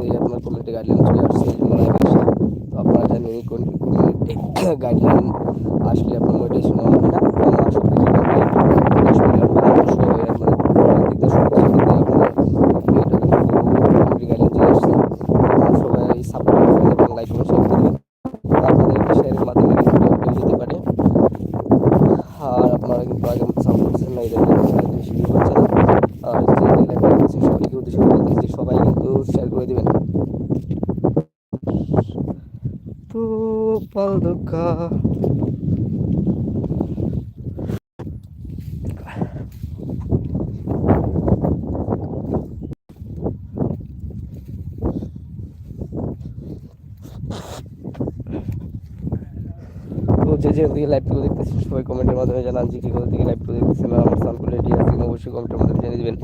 জন্য লাইভ আসা তো আপনারা জানেন এই কমিউনিটি গাইডলাইন আসলে আপনার মোটিভেশন হবে না। আমার সব কিছু দশ মিনিট পরামর্শ হয়ে আপনার দিক দিয়ে সব কিছু দিতে আপনার কমিউনিটি গাইডলাইন চলে আসছে আপনারা সবাই সাপোর্ট করবেন এবং লাইক এবং শেয়ার করবেন তো আপনাদের শেয়ারের মাধ্যমে কিন্তু কেউ যেতে পারে আর আপনারা কিন্তু আগে সাপোর্ট করছেন না এটা বেশি ভিউ হচ্ছে না আর যে লেখা আছে সবাইকে উদ্দেশ্য করে বলতেছি যে সবাই কিন্তু শেয়ার করে দিবেন তো পাল দুঃখা যে যে দিকে লাইভগুলো দেখতেছেন, সবাই কমেন্টের মাধ্যমে জানান যে কী কোথা থেকে লাইভগুলো দেখতেছেন আর আমার সাউন্ড কোয়ালিটি আছে, অবশ্যই কমেন্টের মাধ্যমে জানিয়ে দেবেন।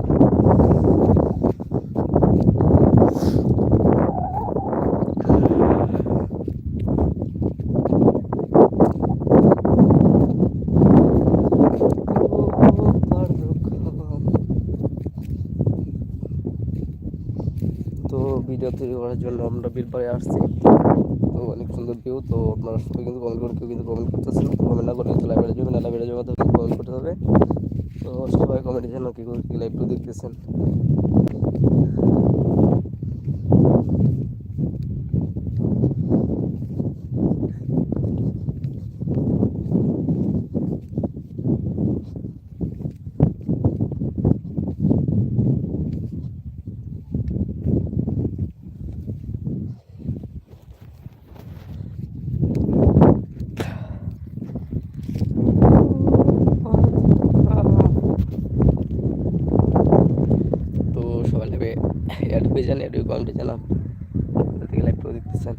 তো ভিডিও তৈরি করার জন্য আমরা বিলপাড়ে আসছি। তো অনেক সুন্দর ভিউ তো আপনারা সবাই কিন্তু কমেন্ট করে কেউ কিন্তু কমেন্ট করতেছেন কমেন্ট না করে কিন্তু লাইভে যাবে না লাইভে যাবে তো কমেন্ট করতে হবে। তো সবাই কমেন্টে জানো কী করে কী লাইভটা দেখতেছেন তো সবাই লাইভে অ্যাড হয়ে যান অ্যাড হয়ে কমেন্টে জানান কোথা থেকে লাইভটা দেখতেছেন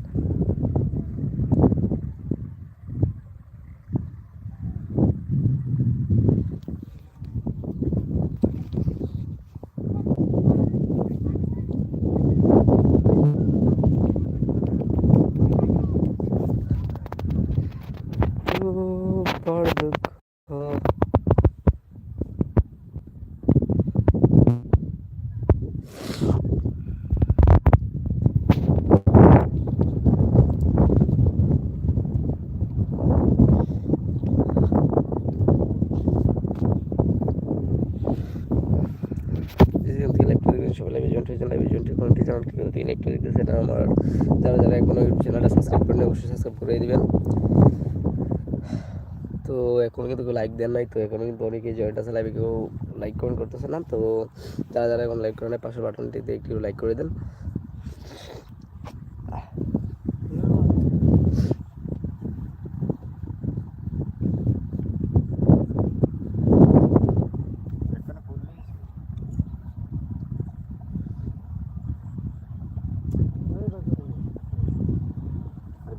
তো বড় দুঃখ যেখান থেকে লাইভটা দেখবেন সবাই লাইভে ভিডিওটি কোনটি চ্যানেল থেকে থেকে লাইভটা দেখতেছেন আর আমার যারা যারা এখনও ইউটিউব চ্যানেলটা সাবস্ক্রাইব করেন অবশ্যই সাবস্ক্রাইব করে দিবেন। তো এখন কিন্তু লাইক দেন নাই, তো এখন কিন্তু অনেকে জয়েন্ট আছে লাইভে কেউ লাইক কমেন্ট করতেছে না, তো যারা যারা এখন লাইক করেন নাই, পাশের বাটনটিতে একটু লাইক করে দেন।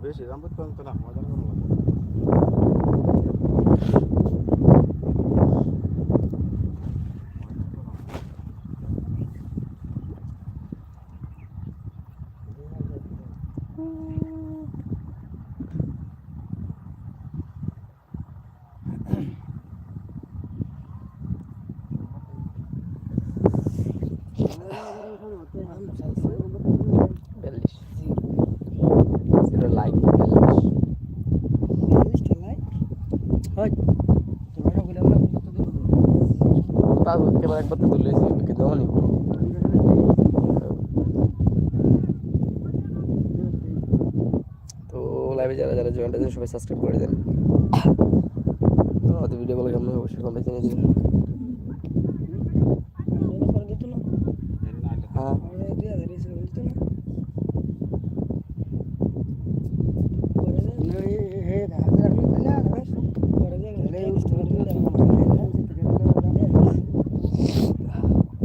বেশি রামপুর তো না মজা করবো বিয়াল্লিশ জিরো তার কেবল একবার তো তুলে দেওয়া নিব তো লাইভে যারা যারা জয়েন্ট আছেন সবাই সাবস্ক্রাইব করে দেন। তো ভিডিও বলে কেমন অবশ্যই কমেন্ট জানিয়ে দিন। হ্যাঁ।